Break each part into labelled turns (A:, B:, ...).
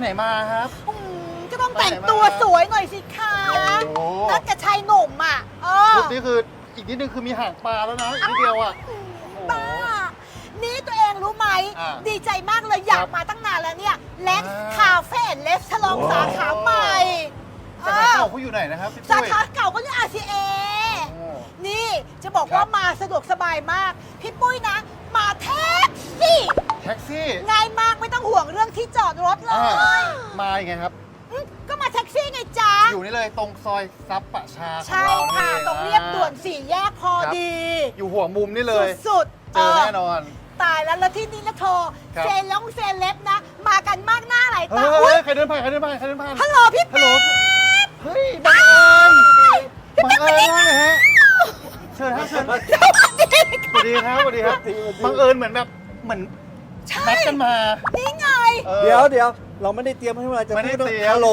A: ไหนมาครับ
B: อืมก็ต้องแต่งตัวสวยหน่อยสิคะ
A: โอ้
B: นัดกับชายหนุ่มอะ เออ
A: ชุดนี้คืออีกนิดนึงคือมีหางปลาแล้วนะอีกนิดเดียวอะ
B: บ้า นี่ตัวเองรู้ไหม
A: อ่า
B: ดีใจมากเลยอยา
A: ค
B: ก
A: รับ
B: มาตั้งนานแล้วเนี่ย เล็ก
A: อ่า
B: คาเฟ่เลฟฉลองสาขาใหม่
A: สาขาเก่าเขาอยู่ไหนนะครับพี่
B: สา
A: ปุ้ย
B: ขาเก่าก็ที่ RCA
A: โอ้
B: นี่จะบอก
A: ครับ
B: ว่ามาสะดวกสบายมาก พี่ปุ้ยนะ มาแท็กซี่
A: แท็กซี่
B: ง่ายมากไม่ต้องห่วงเรื่องที่จอดรถเล
A: อ่ายมายังไงครับ
B: อืมก็มาแท็กซี่ไงจ๊ะ
A: อยู่นี่เลยตรงซอยซับประชาของ
B: ใช่
A: เรา
B: ค่ะ
A: นี่
B: ตรงเรียบด่วนสี่แยกพอ
A: ครับ
B: ดี
A: อยู่หัวมุมนี่เลย
B: สุดๆ
A: เจอแน่นอน
B: ตายแล้วแล้วที่นี่นะโทร
A: ครับ
B: เซลงเซเลบนะ มากันมากหน้าหลาย
A: เฮ้
B: ตายอุ๊
A: เฮ้
B: ย
A: ยใครเดินผ่านใครเดินผ่านใครเดินผ่าน
B: ฮัลโหลพี่
A: ฮัลโหล
B: เป๊ะ
A: เฮ้ยบังเอิญบังเอิญมากเลยฮะเชิญครับเชิญสวัสดีครับสวัสดีครับบังเอิญเหมือนแบบเหมือน
B: ใช่
A: นัดกันมา
B: นี่ไง
A: ออ
C: เดี๋ยวเดี๋ยวเราไม่ได้เตรียมให้เวลาจะ
A: ไม่ได้
C: พูด
A: เตรียม
C: ฮัลโหล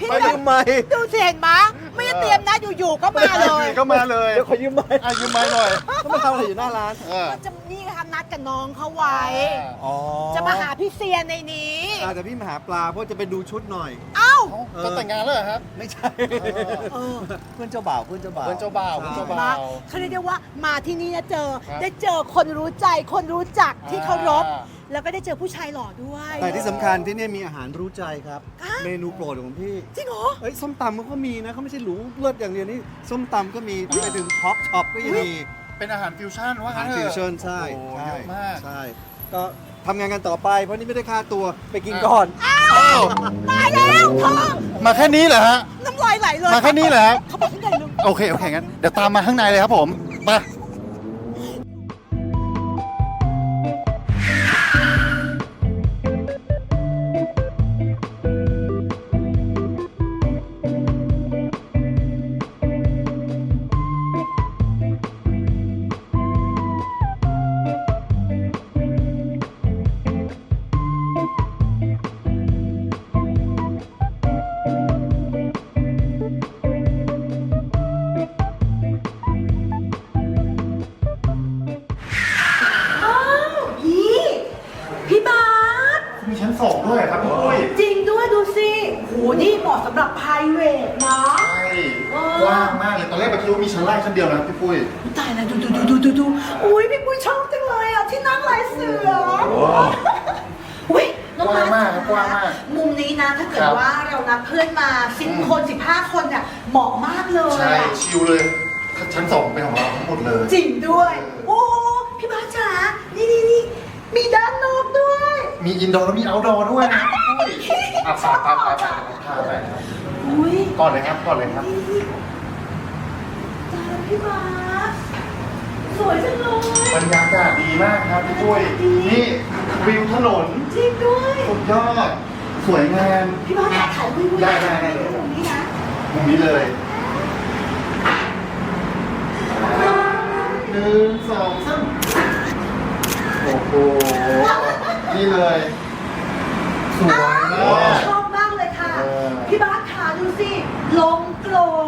B: พี่
C: มา
B: แบ
C: ยื
B: บ
C: มไม้
B: ดูสิเห็นไหมไม่ได้เตรียมนะอยู่ๆก็มาเลย
A: ก็มาเลย
C: เดี๋ยวขอยืมไม้
A: อายุมาหน่อย
C: เขามาทำอะไรอยู่หน้าร้าน
A: เออ
B: ก็จะนี่ค่ะนัดกับน้องเขาไว้
C: อ๋อ
B: จะมาหาพี่เซียนในนี้
C: อาจจะพี่มาหาปลาเพราะจะไปดูชุดหน่อย
B: เอ้า
A: เอ้า จะแต่งงานแล้วเหรอครับ
C: ไม่ใช่
B: เออ
C: เพื่อนเจ้าบ่าวเพื่อนเจ้าบ่าว
A: เพื่อนเจ้าบ่าวเพื่อนเจ้าบ่าว
B: มาเขาเรียกได้ว่ามาที่นี่นะเจอ
A: ครับ
B: ได้เจอคนรู้ใจ คนรู้จักที่
A: อ่า
B: เคารพแล้วก็ได้เจอผู้ชายหล่อด้วย
C: แต่ที่สำคัญที่เนี่ยมีอาหารรู้ใจครับ
B: อะ
C: เมนูโปรดของพี่
B: จริงเหรอ
C: เอ้ยส้มตำมันก็มีนะเขาไม่ใช่หรูเลิศอย่างเดียวนี่ส้มตำก็มีที่ไปถึงท็อปช็อปก็ยังมี
A: เป็นอาหารฟิวชั่นว่า
C: อาหาร
A: งั้นเถ
C: ฟิว
A: อะ
C: ชั่นใช่
A: โอ้
C: ใช่
A: เยอะมาก
C: ใช่ ก็ ทำงานกันต่อไป เพราะนี่ไม่ได้ค่าตัวไปกินก่อน
A: อ้าว
B: ตายแล้วท้อง
A: มาแค่นี้เหรอฮะ
B: น้ำลายไหลเลย
A: มาแค่นี้เหรอครับ
B: เขาบอกที่ไหนลูก
A: โอเค โอเคงั้น เดี๋ยวตามมาข้างในเลยครับผมไป ว้างมากเลย ตอนแรกเราคิดว่ามีชั้นล่างชั้นเดียวนะพี่ปุ้ย
B: ตายแล้วดูดูดูดูดูดูอุ้ยพี่ปุ้ยชอบจังเลยอะที่นั่งลายเสืออุ้ยน้อง
A: กว้างมาก
B: บ
A: ครับกว้างมาก
B: มุมนี้นะถ้าเกิ
A: ค
B: ด
A: รับ
B: ว่าเรานัดเพื่อนมาสิบ
A: อืม
B: คนสิบห้าคนเนี่ยเหมาะมากเลย
A: ใช่
B: อะ
A: ชิลเลย ชั้นสองเป็นของเราทั้งหมดเลย
B: จริงด้วย โอ้พี่บาสจ๋านี่นี่นี่มีด้านนอกด้วย
A: มีอินดอร์แล้วมีเอาท์ดอร์ด้วยนะพี่ปุ้ยอะฝากตามไปไปพาไปครับ
B: อุ้ย
A: ก่อนเลยครับก่อนเลยครับ
B: ตายแล้ว พี่บาสสวยจังเลย
A: บรรยากาศดีมากครับพี่ปุ้ย
B: ดี
A: นี่วิวถนน
B: จริงด้วย
A: สุดยอด สวยงาม
B: พี่บาสถ่ายถ่ายวิว
A: ได้ได้ได้
B: ตรงนี้นะ
A: มุมนี้เลยหนึ่งสองสามโอ้โหนี่เลยสวยมาก
B: ชอบมากเลยค่ะ
A: เออ
B: พี่บาสขาดูสิลมโกร
A: อากาศดี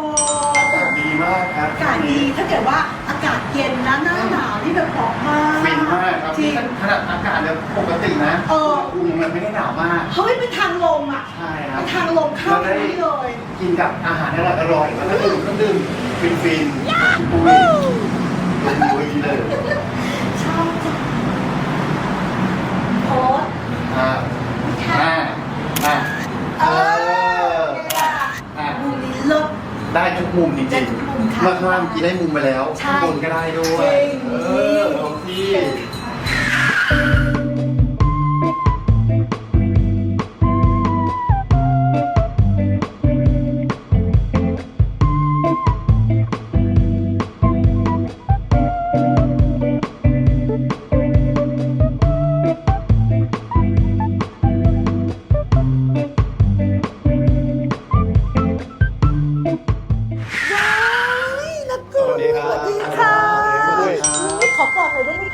A: มากครับ
B: อากาศดีถ้าเกิดว่าอากาศเย็นนะหน้าหนาวที่แบบเหมาะมาก
A: ฟินมากครับ
B: จริง
A: ขนาดอากาศเนี่ยปกตินะ
B: เออ
A: อุณหภูมิมันไม่ได้หนาวมาก
B: เฮ้ยเป็นทางลมอะ
A: ใช่ครั
B: เป็
A: บ
B: นทางลมเข้า
A: ได้
B: ที่นี่เลย
A: กินกับอาหารอร่อยอร่อยๆแล้วก็ดื่มเครื่องดื่มฟินฟินๆปุ้ยลงมือเลย
B: ชอบจังโพสต์
A: อ่าอ่าอ่า
B: เอ
A: เอ
B: อ
A: อ
B: เนี่ยล่ะ
A: อะ
B: มุมนี้เลิศ
A: ได้ทุกมุมจ
B: ได้
A: ริง
B: ทุกมุมค่ะ
A: ๆเมื่อข้างล่างกิน ได้มุมไปแล้ว
B: ใช่
A: ข้างบนก็ได้ด้วย
B: จริง
A: เออลองที่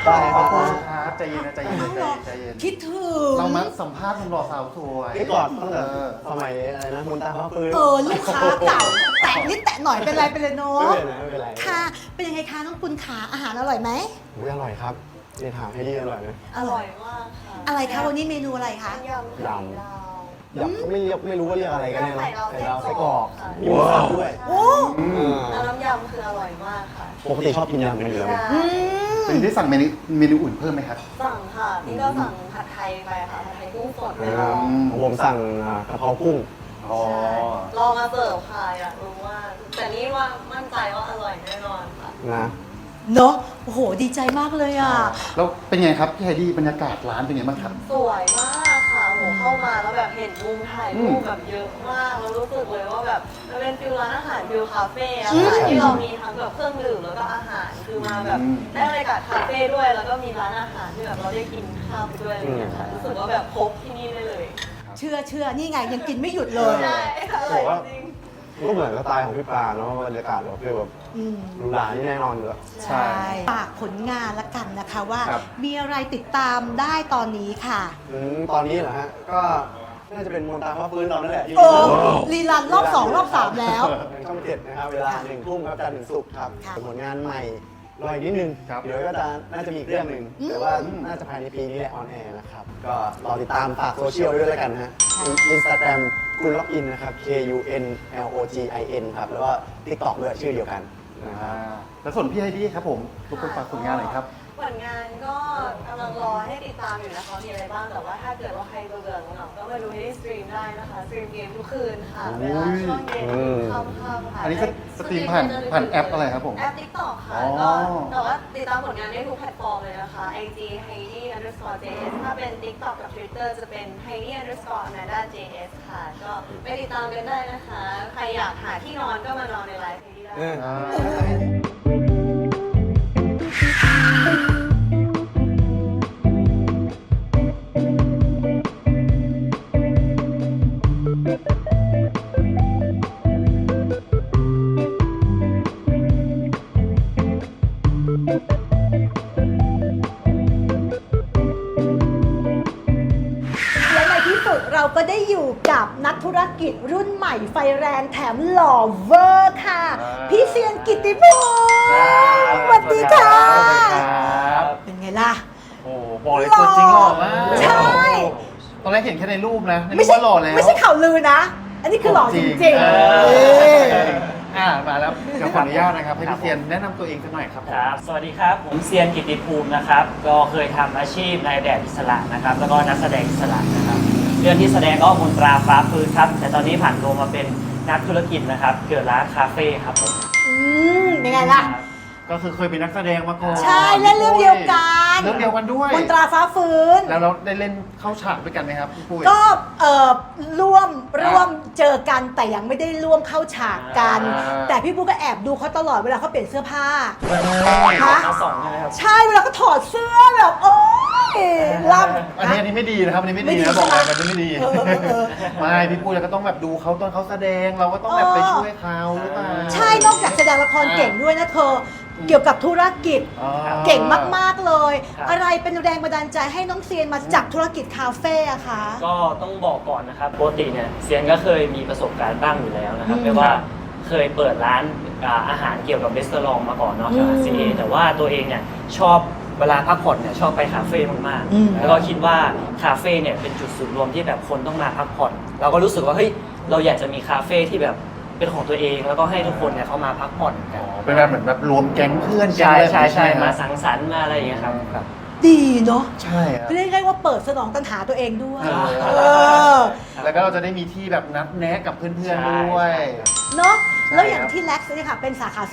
B: ได้ไหมคะ
C: ได้ครับ
A: ครับใจเย็นนะใจเย็นนะใจเย็นใจเย็น
B: คิดถึง
A: เรามาสัมภาษณ์หนุ่มหล่อสาวสวย
C: ที่ก่อนตั้งแต่
A: เออ
C: สมัยอะไรนะมนตาพ่อปืน
B: เออลูกค้าเก่าแตะนิดแตะหน่อยเป็นไรไปเลยเนาะ
C: ไม่เป็นไรไม่เป็นไร
B: ค่ะ เป็นยังไงคะน้องปุณขาอาหารอร่อยไหม
C: อุ๊ยอร่อยครับนี่ถามให้ดีอร่อยไหม
B: อร่อยมากอะไรคะวันนี้เมนูอะไรคะ
D: ยำไข่ดาว
E: อยากไม่เรียกไม่รู้ว่าเรียกอะไรกันแน่
D: ไข่
E: เนาะ
D: ดาว
E: ไข่ดาว
D: ไส้
E: ไส้
D: ก
E: ก
D: ร
E: ร
D: อ
E: อกก
D: ค่ะ
E: มีหมูสับด้วย
B: โอ้
D: แล้วน้ำยำคืออร่อยมากค่ะ
E: ปกติชอบกินยำกันอยู่แล้ว
D: ใช่
B: อืม
A: เป็นที่สั่งเมนูเมนูอื่นเพิ่มไหมครับ
D: สั่งค่ะนี่ก็สั่งผัดไทยไปค่ะผัดไทยกุ้งสดไปลอง
A: อืม
E: ผมสั่งอ่ากะเพรากุ้ง
A: อ๋อ
D: ใช่ลองมาเสิร์ฟค่ะอยากรู้ว่า แต่นี่ว่ามั่นใจว่าอร่อยแน่นอนค่ะ
E: นะ
B: เนอะโอ้โห ดีใจมากเลยอะ
A: แล้วเป็นไงครับพี่ไฮดี้บรรยากาศร้านเป็นไงบ้างครับ
D: สวยมาก ค่ะโหเข้ามาแล้วแบบเห็นมุมถ่ายรูปแบบเยอะมากแล้วรู้สึกเลยว่าแบบมันเป็นฟิลร้านอาหารฟิลคาเฟ่อะค่ะที่เรามีทั้งแบบเครื่องดื่มแล้วก็อาหารคือมาแบบ
A: อืม
D: ได้บรรยากาศคาเฟ่ด้วย แล้วก็มีร้านอาหารที่แบบเราได้กินข้าวไปด้วยอะไรอย่างเงี้ยค่ะรู้สึกว่าแบบครบที่นี่ได้เลย
B: เชื่อเชื่อนี่ไงยังกินไม่หยุดเลย
D: ใช่อร่อยจริง
E: ก็เหมือนสไตล์ของพี่ปาเนาะบรรยากาศแบบฟีลแบบ
B: อืม
E: หรูหรานี่แน่นอนอยู่แล้ว
A: ใช่
B: ฝากผลงานละกันนะคะว่า
A: ครับ
B: มีอะไรติดตามได้ตอนนี้ค่ะ
E: อืมตอนนี้เหรอฮะ ก็น่าจะเป็นมนตราฟ้าฟื้นเรานั่นแหละที่
B: โอ้รีลันรอบสองรอบสามแล้ว
E: ช่องเจ็ดนะครับ เวลาหนึ่งทุ่มครับจันทร์ถึงศุกร์ครับ
B: ค่ะ
E: ผลงานใหม่รออีกนิดนึง
A: ครับ
E: เดี๋ยวก็จะน่าจะมีอีกเรื่องหนึ่ง
B: อืม
E: แต่ว่าน่าจะภายในปีนี้แหละออนแอร์นะครับ ก็รอติดตามฝากโซเชียลไว้ด้วยแล้วกันนะฮะอินสตาแกรม คุณล็อกอินนะครับ K U N L O G I N ครับแล้วก็ TikTok ด้วยชื่อเดียวกันนะครับ
A: แล้วส่วนพี่ไฮดี้ครับผมรบกวนฝากผลงานหน่อยครับ
D: ผลงานก็กำลังรอให้ติดตามอยู่นะคะมีอะไรบ้างแต่ว่าถ้าเกิดว่าใครเบื่อๆเหงาๆก็มาดูให้สตรีมได้นะคะสตรีมเกมทุกคืนค่ะเวลาช่วงเย็น
E: อืม
D: ค่ำๆค่ะ
A: อันนี้ก็สตรีมผ่านผ่านแอปอะไรครับผม
D: แอป TikTok ค่ะ
A: อ๋อ
D: ก็แต่ว่าติดตามผลงานได้ทุกแพลตฟอร์มเลยนะคะ IG Heidi underscore JS ถ้าเป็น TikTok กับ Twitter จะเป็น Heidi underscore Amanda JS ค่ะ ก็ไปติดตามกันได้นะคะ ใครอยากหาที่นอนก็มานอนในไลฟ์ Heidi ได้
E: เออ
A: อ่า
B: ก็ได้อยู่กับนักธุรกิจรุ่นใหม่ไฟแรงแถมหล่อเวอร์ค่ะ
A: อ่า
B: พี่เซียนกิตติภูมิสวัสดีค่ะ
A: สวัสดีครับ
B: เป็นไงล่ะ
A: โอ้บอกเลยตัวจริงหล่อมาก
B: ใช่
A: ตอนแรกเห็นแค่ในรูปนะ
B: ไม่ใช่
A: นึกว่าหล่อแล้ว
B: ไม่ใช่ข่าวลือนะ อันนี้คือหล่อจริง
A: เอ
B: ๆ
A: อ
B: เออ
A: อ่ามาแล้วเดี๋ยวขออนุญาตนะครับให้พี่เซียนแนะนำตัวเองสักหน่อยครับผม
F: ครับ สวัสดีครับ ผมเซียนกิตติภูมินะครับ ก็เคยทำอาชีพนายแบบอิสระนะครับ แล้วก็นักแสดงอิสระนะครับ เรื่องที่แสดงก็มนตราฟ้าฟื้นครับ แต่ตอนนี้ผ่านตัวมาเป็นนักธุรกิจนะครับ เกิดร้านคาเฟ่ครับผม
B: อืมเป็นไงล่ะ
F: ครับ
A: ก็คือเคยเป็นนักแสดงมาก่อน
B: ใช่เล่นเรื่องเดียวกัน
A: เรื่องเดียวกันด้วย
B: มนตราฟ้าฟื้น
A: แล้วเราได้เล่นเข้าฉากด้วยกันไหมครับพี่ปุ้ย
B: ก็เอ่อร่วมร่วมเจอกันแต่ยังไม่ได้ร่วมเข้าฉากกัน
A: อ่า
B: แต่พี่ปุ๊กก็แอบดูเขาตลอดเวลาเขาเปลี่ยนเสื้อผ้า ฮะ
F: ทั้งสองใช่ไหมครับ
B: ใช่เวลาเขาถอดเสื้อแบบโอ้ยล่ำ
A: อันนี้อันนี้ไม่ดีนะครับอันนี้ไม่
B: ไม่
A: ดี
B: ดี
A: นะบอกเลย
B: ใช่
A: มันไม่ดี
B: เออเออเออ
A: ไม่พี่ปุ้ยเราก็ต้องแบบดูเขาตอนเขาแสดงเราก็ต้องแบบไปช่วยเขาหรือเปล่า
B: ใช่ นอกจากแสดงละครเก่งด้วยนะเธอ เกี่ยวกับธุรกิจ
A: อ๋อ
B: เก่งมาก ๆ เลย
F: ครับ
B: อะไรเป็นแรงบันดาลใจให้น้องเซียนมาจับธุรกิจคาเฟ่อะคะ
F: ก็ต้องบอกก่อนนะครับปกติเนี่ยเซียนก็เคยมีประสบการณ์บ้างอยู่แล้วนะครับ
B: อืม
F: ไม่ว่าเคยเปิดร้านอ่าอาหารเกี่ยวกับเรสเตอรองมาก่อนเนาะจาก
B: อืม
F: RCA แต่ว่าตัวเองเนี่ยชอบเวลาพักผ่อนเนี่ยชอบไปคาเฟ่มาก
B: อืม
F: ๆแล้วก็คิดว่าคาเฟ่เนี่ยเป็นจุดศูนย์รวมที่แบบคนต้องมาพักผ่อน เราก็รู้สึกว่าเฮ้ยเราอยากจะมีคาเฟ่ที่แบบ เป็นของตัวเองแล้วก็ให้ทุกคนเนี่ยเข้ามาพักผ่อนกัน
A: เป็นแบบเหมือนแบบรวมแก๊งเพื่อนแก๊ง
F: ใช่
A: อะไร
F: ใช่ใช่
A: แบบนี้
F: มา
A: ไห
F: สังสรรค์มาอะไรอย่างเงี้ยครับครับ
B: ดีเนาะ
A: ใช่ครับ
B: เรียกได้ว่าเปิดสนองตัณหาตัวเองด้วย
A: เออ
B: เออ
A: แล้วก็เราจะได้มีที่แบบนัดแนะกับเพื่อนๆด้วย
B: เนาะ
A: ใช่
B: แล้วอย่างที่แล็กซ์เนี่ยค่ะเป็นสาขา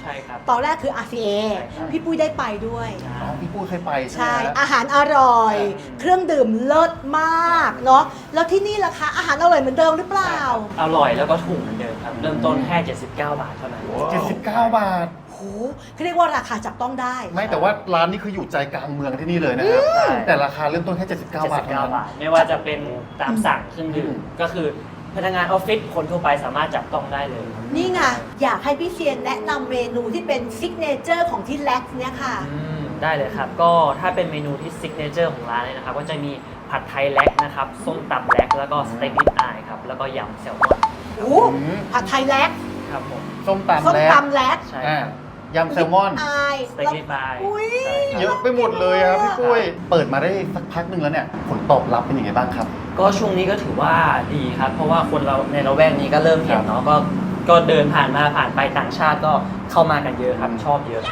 F: ใช่ครับ
B: 2ตอนแรกคือ RCA
F: ใช่ครับ
B: พี่ปุ้ยได้ไปด้วย
A: อ๋อพี่ปุ้ยเคยไปใช่
B: ใช่
A: ไหมฮะ
B: อาหารอร่อย
A: ใช่
B: เครื่องดื่มเลิศมากเนาะแล้วที่นี่ล่ะคะ อาหารอร่อยเหมือนเดิมหรือเปล่า
F: อร่อยแล้วก็ถูกเหมือนเดิมครับ เริ่มต้นแค่ 79 บาทเท่านั้น
A: เจ็ดสิบเก้าบาท
B: โหเขาเรียกว่าราคาจับต้องได้
A: ไม่แต่ว่าร้านนี้คืออยู่ใจกลางเมืองที่นี่เลยนะครับ
F: ใช่
A: แต่ราคาเริ่มต้นแค่ 79 บาท
F: 79
A: เท่านั้น
F: บาท ไม่ว่าจะเป็นตามสั่งเครื่องดื่ม
A: อืม
F: ก็คือ พนักงานออฟฟิศคนทั่วไปสามารถจับต้องได้เลยครับ
B: นี่ไงอยากให้พี่เซียนแนะนำเมนูที่เป็นซิกเนเจอร์ของที่แล็กซ์เนี่ยค่ะ
F: อืมได้เลยครับ ก็ถ้าเป็นเมนูที่ซิกเนเจอร์ของร้านเลยนะครับ ก็จะมีผัดไทยแล็กนะครับส้มตำแล็กแล้วก็สเต็กนิดอายครับ แล้วก็ยำแซลมอน
B: โอ้ผัดไทยแล็ก
F: ครับผม
A: ส้มตำ
B: ส้ม
A: แล้ว
B: ตำแล็ก
F: ใช่
A: อ่า
F: ครับ
A: ยำแซลมอน
B: อาย
F: สเต็กริบอาย
B: อุ้ย
F: ใช่ครับ
A: เยอะไปหมดเลยครับพี่ปุ้ย เปิดมาได้สักพักหนึ่งแล้วเนี่ย ผลตอบรับเป็นยังไงบ้างครับ
F: ก็ช่วงนี้ก็ถือว่าดีครับ เพราะว่าคนเราในละแวกนี้ก็เริ่มเห็น
A: ครับ
F: เนาะก็ก็เดินผ่านมาผ่านไปต่างชาติก็เข้ามากันเยอะครับ
A: อืม
F: ชอบเยอะ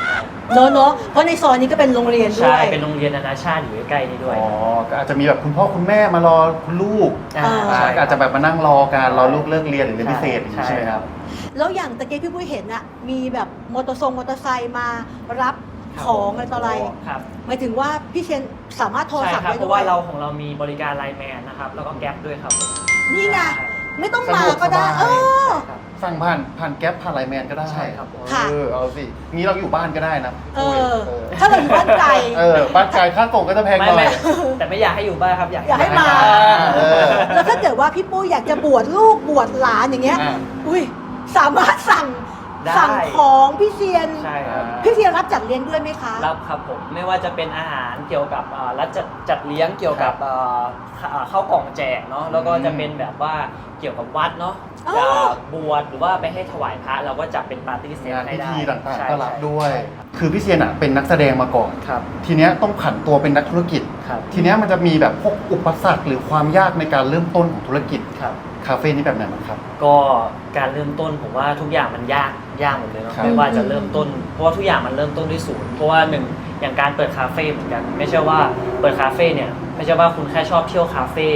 B: เนอะเนอะเพราะในซอยนี้ก็เป็นโรงเรียนด้
F: ใช่
B: วย
F: เป็นโรงเรียนนานาชาติอยู่ใกล้ๆนี่ด้วย
A: อ๋อก็อาจจะมีแบบคุณพ่อคุณแม่มารอคุณลูก
F: อ่า
B: อ่า
A: อ่า
F: ใช่
A: ก็อาจจะแบบมานั่งรอการรอลูกเลิกเรียนหรือเรียนพิเศษอย่างนี้
F: ใช่
A: ใช่ไหมครับ
B: แล้วอย่างตะเกียบพี่ปุ้ยเห็นอะมีแบบมอเตอร์ทรงมอเตอร์ไซค์มารับ ของอะไรต่ออะไร
F: ครับ
B: หมายถึงว่าพี่เชียนสามารถโทร
F: ใช่
B: ศัพท์
F: ครับ
B: ได้
F: เพ
B: ด้
F: ราะ
B: ว
F: ว่ายเราของเรามีบริการไลน์แมนนะครับแล้วก็แก๊ปด้วยครับผม
B: นี่ไงไม่ต้อง
A: สะ
B: มา
A: ดวก
B: ก็ได้
A: สบาย
B: เออ
F: ครับ
A: สั่งผ่านผ่านแก๊ปผ่านไลน์แมนก็ได้
F: ใช่ครับผม
B: ค่ะ
A: เออเอาสิงี้เราอยู่บ้านก็ได้นะ
B: เอ
A: ปุ้ย
B: อ
A: เออ
B: ถ้าเราอยู่บ้านไกล
A: เออบ้านไกลค่าส่งก็จะแพงห
F: ไม่
A: น่อ
F: ไม่
A: ย
F: แต่ไม่อยากให้อยู่บ้านครับอยาก
B: อยากให้มา
A: เออ
B: แล้วถ้าเกิดว่าพี่ปุ้ยอยากจะบวชลูกบวชหลานอย่างเงี้ย
A: อ่า
B: อุ้ยสามารถสั่ง
F: ได้
B: สั่งของพี่เซียน
F: ใช่ครับ
B: พี่เซียนรับจัดเลี้ยงด้วยไหมคะ
F: รับครับผมไม่ว่าจะเป็นอาหารเกี่ยวกับเอ่อรัฐจัดจัดเลี้ยงเกี่ยวกับเอ่อข้าเอ่อข้าวกล่องแจกเนาะแล้วก็จะเป็นแบบว่าเกี่ยวกับวัดเนาะ
B: อ๋อ
F: จะบวชหรือว่าไปให้ถวายพระเราก็จัดเป็นปาร์ตี้เซต
A: งาน
F: ให้
A: พิ
F: ได้
A: ธีต่าง
F: ใช่
A: ๆก็รับ
F: ใช่
A: ด้วย คือพี่เซียนอะเป็นนักแสดงมาก่อน
F: ครับ
A: ทีเนี้ยต้องผันตัวเป็นนักธุรกิจ
F: ครับ
A: ทีเนี้ยมันจะมีแบบพวกอุปสรรคหรือความยากในการเริ่มต้นของธุรกิจ
F: ครับ
A: คาเฟ่นี้แบบไหนบ้างครับ
F: ก็การเริ่มต้นผมว่าทุกอย่างมันยากยากหมดเลยเนาะ
A: ครับ
F: ไม่ว่าจะเริ่มต้นเพราะว่าทุกอย่างมันเริ่มต้นด้วยศูนย์เพราะว่าหนึ่งอย่างการเปิดคาเฟ่เหมือนกัน ไม่ใช่ว่าเปิดคาเฟ่เนี่ยไม่ใช่ว่าคุณแค่ชอบเที่ยวคาเฟ่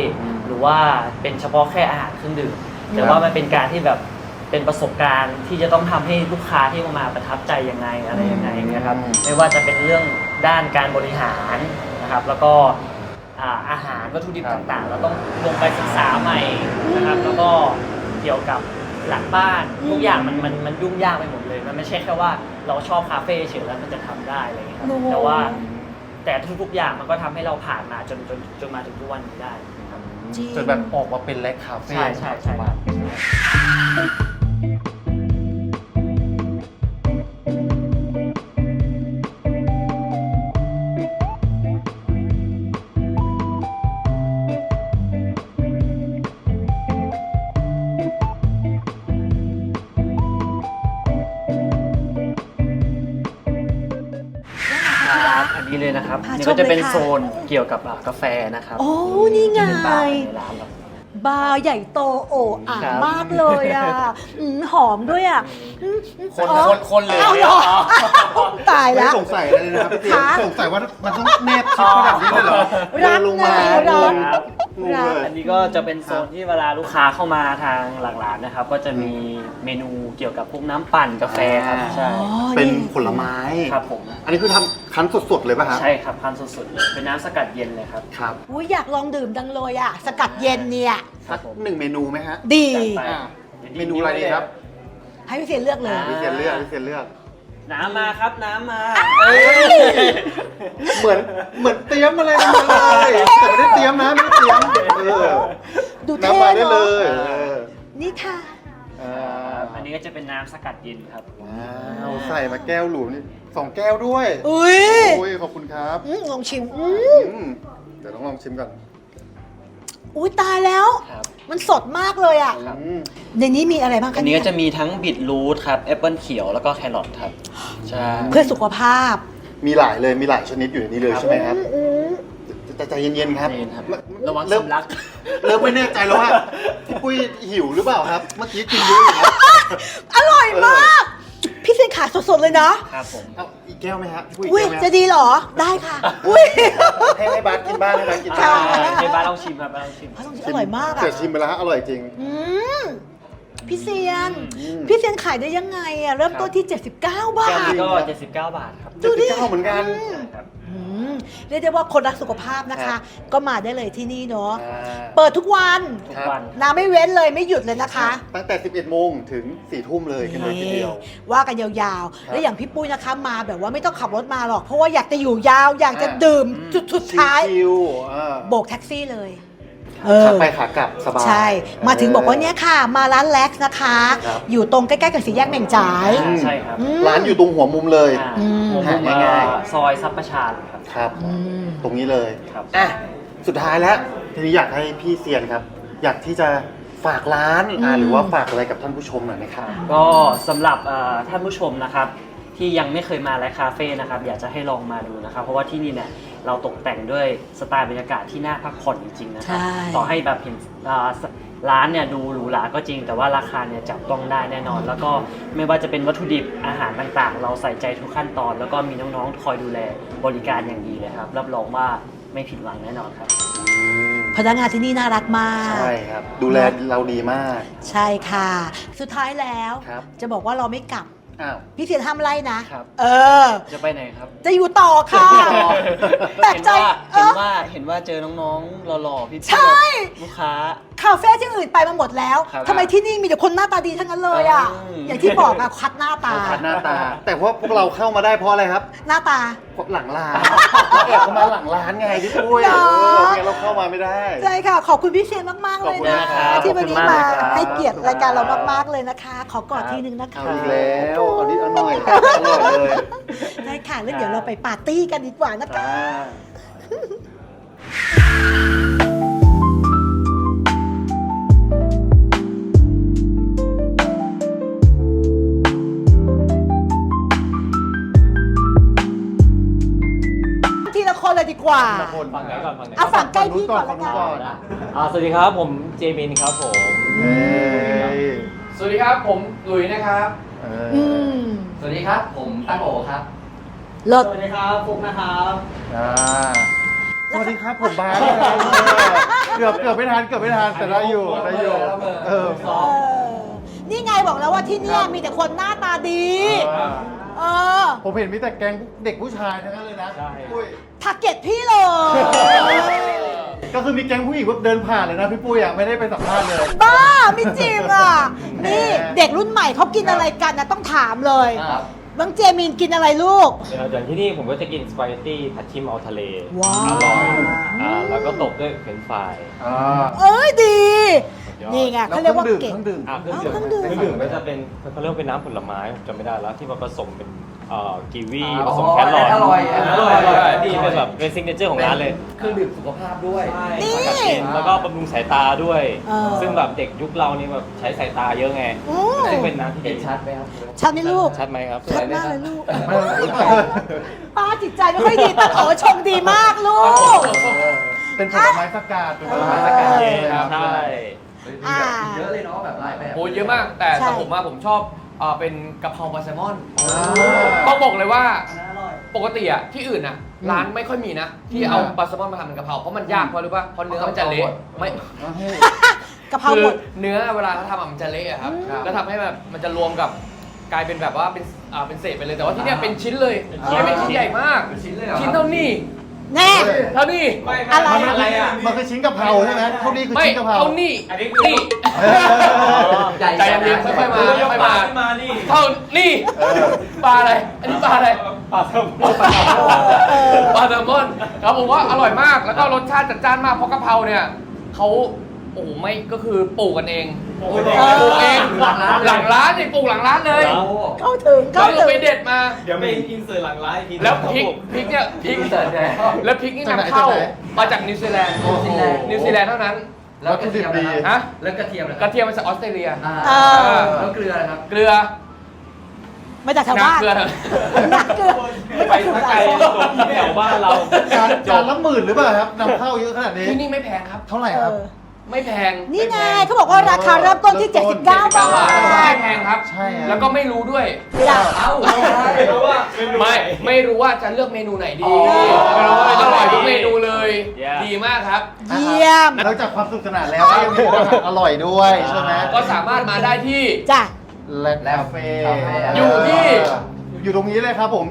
F: หรือว่าเป็นเฉพาะแค่อาหารเครื่องดื่มแต่ว่ามันเป็นการที่แบบเป็นประสบการณ์ที่จะต้องทำให้ลูกค้าที่มาประทับใจยังไงอะไรยังไงอย่างเงี้ยครับ
A: อืม
F: ไม่ว่าจะเป็นเรื่องด้านการบริหารนะครับ แล้วก็ อ่าอาหารวัตถุดิบต่างๆ เราต้องลงไปศึกษาใหม่นะครับ แล้วก็เกี่ยวกับหลังบ้านทุกอย่างมันมันมันยุ่งยากไปหมดเลย มันไม่ใช่แค่ว่าเราชอบคาเฟ่เฉยแล้วมันจะทำได้อะไรอย่างเงี้ยครับ
B: โอ้โห
F: แต่ว่าแต่ทุกๆอย่างมันก็ทำให้เราผ่านมาจนจนจนมาถึงทุกวันนี้ได้ครับ
B: จริง
A: จนแบบออกมาเป็นแลกคาเฟ่
F: ใช่ใช่ใช่
A: ปัจจุบัน
F: อันนี้เลยนะครับ
B: พา
F: นี่
B: ชม
F: ก็จะเป็น
B: เลยค่ะ
F: โซนเกี่ยวกับอะกาแฟนะครับ
B: โอ้นี่ไง
F: เป็นบาร์ในร้านเรา
B: บาร์ใหญ่โตโอ่อ่าง
F: ครับ
B: มากเลยอะอืมหอมด้วยอะอืม
F: คน
B: อ๋อ
F: คนคนเลย
B: เอาเหรอตาย
A: ไม่
B: แล้ว
A: สงสัยอะไรเลยนะครับพี่เซียน
B: ค่ะ
A: สงสัยว่ามันต้องแนบชิดขนาดนี้เลยเหรอ
B: รัก
A: เดินลงมา
B: ไงรัก
A: งงเลย
F: อันนี้ก็จะเป็นโซนที่เวลาลูกค้าเข้ามาทางหลังร้านนะครับ ก็จะมีเมนูเกี่ยวกับพวกน้ำปั่นกาแฟครับ
A: อ่า
F: ใช่
B: อ๋อ
A: เป็นผลไม้
F: ครับผม
A: อันนี้คือทำคั้นสดๆเลยป่ะฮะ
F: ใช่ครับพันสุดๆเลยเป็นน้ำสกัดเย็นเลยครับ
A: ครับ
B: อุ้ยอยากลองดื่มดังเลยอะ สกัดเย็นเนี่ย
F: ครั
A: สั
F: บ
A: ก
F: ผม
A: หนึ่งเมนูไหมฮะ
B: ดี
F: จัดไป
A: อ่า
F: ดี๋ยว
A: เมนูอะไรดีครับ
B: ให้พี่เซียนเลือกเลย
F: อ่า
A: พี่เซียนเลือกพี่เซียนเลือก
F: น้ำมาครับน้ำมา
A: เหมือนเหมือนเตรียมอะไรมาเลยแต่ไม่ได้เตรียมนะไม่ได้เตรียมเออ
B: ดูเท่
A: น้ำมาได้เล
B: เนาะ
A: ยเออ
B: นี่ค่ะ
A: อ่า
F: อันนี้ก็จะเป็นน้ำสกัดเย็นครับ
A: ว้าวใส่มาแก้วหลุมนี่สองแก้วด้วย
B: อุ้ย
A: โอ้ยขอบคุณครับ
B: อืมลองชิมอืม
A: อืมเดี๋ยวต้องลองชิมก่อน
B: อุ้ยตายแล้ว
F: ครับ
B: มันสดมากเลยอะ
A: อืม
B: ในนี้มีอะไรบ้างคะ
F: อันนี้
B: เย
F: ก็จะมีทั้งบิดรูทครับแอปเปิลเขียวแล้วก็แครอทครับ ใช่
B: เพื่อสุขภาพ
A: มีหลายเลยมีหลายชนิดอยู่ในนี้เลย
F: ครับ
A: ใช่ไหมครับ
B: อืม
A: แต่ใจเย็นๆครับ
F: นี่ครับ
A: เริ่ม
F: ระวัง
A: เริ่ม
F: สำลัก
A: เริ่มไม่แน่ใจแล้วว่าพี่ปุ้ยหิวหรือเปล่าครับ เมื่อกี้กินเยอะอยู่นะ
B: อร่อยมาก พี่เซียนขาสดๆเลยนะ
F: ครับผม
A: เอาอีกแก้วไหมฮะพี่ปุ้ยอีก
B: อุ้ย
A: แก้วไหม
B: จะดีเหรอ ได้ค่ะ อุ้ย
A: ให้ให้บาสกินบ้างให้บาสกิน
B: ค่ะ
A: บ้าง
F: ในบ้านลองชิมครับบ้านลองชิม
B: อร่อยมากอะ
A: แต่ชิมไปแล้วฮะอร่อยจริง
B: อืม พี่เซียน
A: อืม
B: พี่เซียนขายได้ยังไงอะ เริ่มต้นที่ 79 บา
F: แก้ว
B: ท
F: นี้ก็ 79 บาทครับ
B: ดูดิ
A: เจ็ดสิบเก้าเหมือนกัน
F: ครับ
B: อืมเรียกได้ว่าคนรักสุขภาพนะ
A: ครั
B: คะ
A: บ
B: ก็มาได้เลยที่นี่เนาะ
A: อ่า
B: เปิดทุกวัน
F: ทุก
A: ครับ
F: วัน
B: น้ำไม่เว้นเลยไม่หยุดเลยนะคะ
A: ตั้งแต่ 11 โมงถึง 4 ทุ่มเลยกันเลยทีเดียว
B: ว่ากันยาวๆ และอย่างพี่ปุ้ยนะคะ มาแบบว่าไม่ต้องขับรถมาหรอก เพราะว่าอยากจะอยู่ยาว อยากจะ
A: อ่า
B: ดื่มจุดสุดท้าย
A: ชิวๆอ่า
B: โบกแท็กซี่เลย เอ
A: ขา
B: อ
A: ไปขากลับสบาย
B: ใช่ มาถึงบอกว่าเนี่ยค่ะ มาร้านแล็กซ์นะคะ
A: ครับ
B: อยู่ตรงใกล้ๆกับสี่แยกเหม่งจ่าย
A: อืม
F: ใช่ครับ
B: อืม
A: ร้านอยู่ตรงหัวมุมเลย
F: อ่า
B: อืม
F: หัวมุม
A: หาง่ายๆ
F: เอ่อซอยซับประชาครับ
A: ครับ
B: อืม
A: ตรงนี้เลย
F: ครับ
A: อะ สุดท้ายแล้วทีนี้อยากให้พี่เซียนครับ อยากที่จะฝากร้านอ่า
B: อืม
A: หรือว่าฝากอะไรกับท่านผู้ชมหน่อยไหมครับ
F: ก็สำหรับเอ่อท่านผู้ชมนะครับทที่ยังไม่เคยมาและคาเฟ่นะครับ อยากจะให้ลองมาดูนะครับ เพราะว่าที่นี่เนี่ยเราตกแต่งด้วยสไตล์บรรยากาศที่น่าพักผ่อนจริงๆนะครับ
B: ใช่
F: ต่อให้แบบเห็นอ่าส ร้านเนี่ยดูหรูหราก็จริง แต่ว่าราคาเนี่ยจับต้องได้แน่นอน แล้วก็ไม่ว่าจะเป็นวัตถุดิบอาหารต่างๆ เราใส่ใจทุกขั้นตอน แล้วก็มีน้องๆคอยดูแลบริการอย่างดีเลยครับ รับรองว่าไม่ผิดหวังแน่นอนครับ
B: พนักงานที่นี่น่ารักมาก
A: ใช่ครับ ดูแลเราดีมาก
B: ใช่ค่ะ สุดท้ายแล้ว
A: ครับ
B: จะบอกว่าเราไม่กลับ
A: อ้าว
B: พี่เทียนห้ามไล่นะ
F: ครับ
B: เออ
F: จะไปไหนครับ
B: จะอยู่ต่อค่ะ แปลกใจ
F: เห็นว่า
B: เอ
F: เห็น
B: อ
F: ว่าเห็นว่าเจอน้องๆหล่อๆพี่ๆ
B: ใช่
F: แบบลูกค้า
B: คาเฟ่ที่อื่นไปมาหมดแล้ว
F: ครับ
B: ทำไมที่นี่มีแต่คนหน้าตาดีทั้งนั้นเลยอะ
F: อืม
B: อย่างที่บอกอะคัดหน้าตา
A: ขัดหน้าตา แต่ว่าพวกเราเข้ามาได้เพราะอะไรครับ
B: หน้าตา
A: เพราะหลังร้านเราแอบเข้ามาหลังร้านไงพี่ปุ้ย
B: เหร
A: เอ
B: อ
A: อไม่งั้นเราเข้ามาไม่ได้
B: ใช่ค่ะ ขอบคุณพี่เชนมาก ๆ เลยนะ
A: ขอบคุณนะครับ
B: ที่วันนี้
A: ขอบคุณ
B: มามา
A: กเลยครับ
B: ให้เกียรติรายการเรามาก ๆ เลยนะคะ ขอกอดทีนึงนะคะ
A: เอาอีกแล้วเอานิดเอาหน่อยอร่อยเลย
B: ได้ค่ะ แล้วเดี๋ยวเราไปปาร์ตี้กันดีกว่านะคะ
A: อ่า
B: ดีกว่า
A: คน
G: ฝั่งไหนก่อนฝั่งไหน
B: เอาฝั่งใกล้พี่ก่อน
A: ฝั่
B: ละ
A: ง
B: กั
A: นู้นก่อน
B: น
G: อ่าสวัสดีครับผมเจมินครับผม
A: เอ้ย
H: สวัสดีครับ ผมหลุยนะครับ
A: เอ
B: อื
A: อ
B: ม
H: สวัสดีครับ ผมตั้งโอครับ
B: เลิศ
F: สวัสดีครับฟุกนะครับ
A: อ่าสวัสดีครับผมบาสเกือบเกือบไม่ทันเกือบไม่ทันแต่ได้อยู่ได้อยู่เออ
B: เออนี่ไงบอกแล้วว่าที่เนี่ยมีแต่คนหน้าตาดี เอ อ
A: ผมเห็นมีแต่แก๊งเด็กผู้ชายทั้งนั้นเลยนะ
G: ใช่
A: ปุ้ย
B: ทาร์เก็ตพี่เลย
A: ก็คือมีแก๊งผู้หญิงแบบเดินผ่านเลยนะพี่ปุ้ยอะไม่ได้ไปสัมภาษณ์เลย
B: บ้าไม่จริงอะ
A: แหม
B: นี่เด็กรุ่นใหม่เขากินอะไรกันนะต้องถามเลย
H: ครับ
B: น้องเจมินกินอะไรลูก
G: เดี๋ยวอย่างที่นี่ผมก็จะกินสปาเกตตี้ผัดชิมเอาทะเล
B: ว้าว
G: อร่อยอ่าแล้วก็ตบด้วยเฟรนช์ฟราย
A: อ่า
B: เอ้ยดี
G: ยอด
B: นี่ไงเขาเรียกว่าเก่ง
A: เครื่องดื่ม
G: อ่าเครื่อง
B: อ้าวเครื่องดื่
G: ดื่
B: ม
G: มเครื่องดื่มก็จะเป็นเขาเรียกว่าเป็นน้ำผลไม้ผมจำไม่ได้แล้วที่มาผสมเป็นเอ่อกีวี
H: อ๋อ
G: ผสมแครอท
H: อร่อยอ
G: อ
H: ร่
G: ร่
H: อ
G: อยย
H: อร่อย
G: อร่อยดีเป็นแบบเป็นซิงเกิลของร้านเลย
H: เครื่องดื่มสุขภาพด้วย
B: นี่
G: แล้วก็บำรุงสายตาด้วย
B: เออ
G: ซึ่งแบบเด็กยุคเรานี่แบบใช้สายตาเยอะไง
B: อืม
G: ซึ่งเป็นน้ำที่
H: เห็
G: ดี
H: นชัดไหมครับ
B: ชัดไหมลูก
G: ชัดไหมครับ
B: ชัดมากเลยลูก
A: เออ
B: ป้าจิตใจไม่ค่อยดีแต่โอชงดีมากลูก
A: เป็นผลไม้สกัดเป็นผลไม้สกัด
B: เออ
A: ครับ
G: ใช่
B: อ่า
H: เยอะเลยเนาะแบบหลายแบบ
I: โอ้เยอะมาก แต่
B: ใช่
I: สำหรับผมว่าผมชอบเอ่อเป็นกะเพราปลาแซลมอน
A: อ่า
I: ต้องบอกเลยว่าปกติอะที่อื่นอะร้านไม่ค่อยมีนะ ที่เอา
A: อืม
I: ปลาแซลมอนมาทำเป็นกะเพราเพราะมันยากเพราะรู้ป่ะเพราะเนื้อมันจะเละไม่
B: กะเพรา
I: คื
B: หม
I: อ
B: ด
I: เนื้อเวลาเขาทำอะมันจะเละอะครับ
A: ครับ
I: แล้วทำให้แบบมันจะรวมกับกลายเป็นแบบว่าเป็นอ่าเป็นเศษไปเลยแต่ว่าที่เนี่ยเป็นชิ้นเลย
A: ชิ้
I: ชิ้
A: น
I: นเป็นชิ้นใหญ่มาก
H: ชิ้นเลยเหรอ
I: ชิ้นเท่านี้
B: แน่
I: เท่านี้
B: อะไร
A: มันอะไรอะ มันคือชิ้นกะเพราใช่ไหมเท่านี้คือ
I: ไม่
A: ชิ้นกะเพรา
I: เท่านี้
G: อันนี้คือ
I: นี่
A: เออ
H: ใหญ่
I: ใจเย็นๆค่อยๆมาค่อยๆมา
G: มานี่
I: เท่านี่
A: เออ
I: ปลาอะไร อันนี้ปลาอะไร
G: ปลาแซลมอน
B: เออ
I: ปลาแซลมอนครับผมว่าอร่อยมาก แล้วก็รสชาติจัดจ้านมาก เพราะกะเพราเนี่ยเขาโอ้โหไม่ก็คือปลูกกันเอง
G: ปลูก
B: เออ
I: ปลูกเองหลังร้านนี่ปลูกหลังร้านเลย
B: เข้าถึงเข้าถึง
I: ไปเด็ดมา
G: เดี๋ยวไปอินเสิร์ตหลังไลฟ์อีกที
I: แล้วพริกพริกเนี่ยพริก
H: พิเศษเลย
I: แล้วพริกนี่
A: นำ
I: เข้ามาจากนิวซีแลนด์นิวซีแลนด์เท่านั้น
H: แล้วกระเทียมนะ
I: ฮะ
H: แล้วกระเทียมนะ
I: ก
H: ระ
I: เทียมมาจากออสเตรเลีย
B: เออ
H: แล้วเกลือนะครับ
I: เกลือ
B: มาจากแถวบ้าน
I: เกลือ
B: หนักเกลือ
G: ไปถ้าไกลตรงแถวบ้านเรา
A: จานละหมื่นหรือเปล่าครับนำเข้าเยอะขนาดนี้
I: ที่นี่ไม่แพงครับ
A: เท่าไหร่ครับ
I: ไม่แพง
B: นี่ไงเขาบอกว่าราคาเริ่มต้นที่ 79 บา
I: บาท
B: ท
I: ไม่แพงครับ
A: ใช่ครับ
I: แล้วก็ไม่รู้ด้วย
B: จ้ะ
H: เอ้า
G: เพราะว่า
I: ไม่ไม่รู้ว่าจะเลือกเมนูไหนดี
H: อ๋อ
I: ไม่รู้ว่าอร่อยทุกเมนูเลย
G: Yeah
I: ดีมากครับ
B: เยี่ยม
A: นอกจากความสนุกสนานแล้วก็ยังมีอาหารอร่อยด้วยใช่ไหม
I: ก็สามารถมาได้ที่
B: จ้ะ
A: แลกคาเฟ่
I: อยู่ที่
A: อ ยู่ตรงนี้เลยครับผม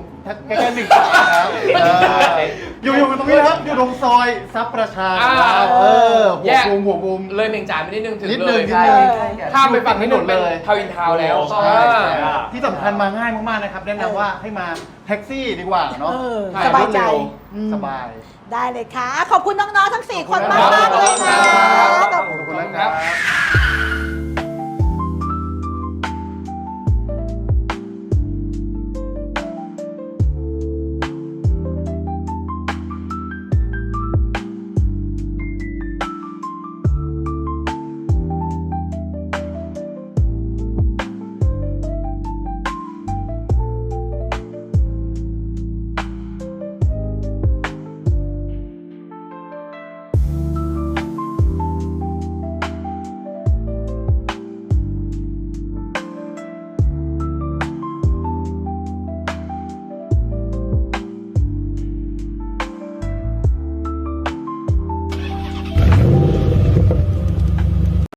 A: ใกล้ๆหนึ่งสายครับเอออยู่อยู่ตรงนี้นะครับ อยู่ตรงซอยซับประชาครับเออหัวมุมหัวมุม
I: เลยเมงจ่ายไปนิดนึงถึง
A: นิด
I: เล
A: นึง
I: ย
A: นิด
H: ใช่
A: นึง
H: ใช่ใช่
I: ข้ามไปฝั่งนี้หนึ่ง
A: เล
I: เป็น
A: ย
I: ทาวินทาวน์แล้ว
A: ใช่
I: อ่า
A: ใช่ที่สำคัญมาง่ายมากๆนะครับ แนะนำว่าให้มาแท็กซี่ดีกว่าเนาะ
B: เออ
A: ใช่
B: สบายใจ
A: รวดเร็ว
B: อืม
A: สบาย
B: ได้เลยค่ะ ขอบคุณน้อง ๆ ทั้ง 4 คน
A: ขอบ
B: มาก
A: คุณ
B: มาก ๆ เลยนะ
A: ครับ
B: ขอบ
A: ขอบคุ
B: คุณ
A: ณนะครับ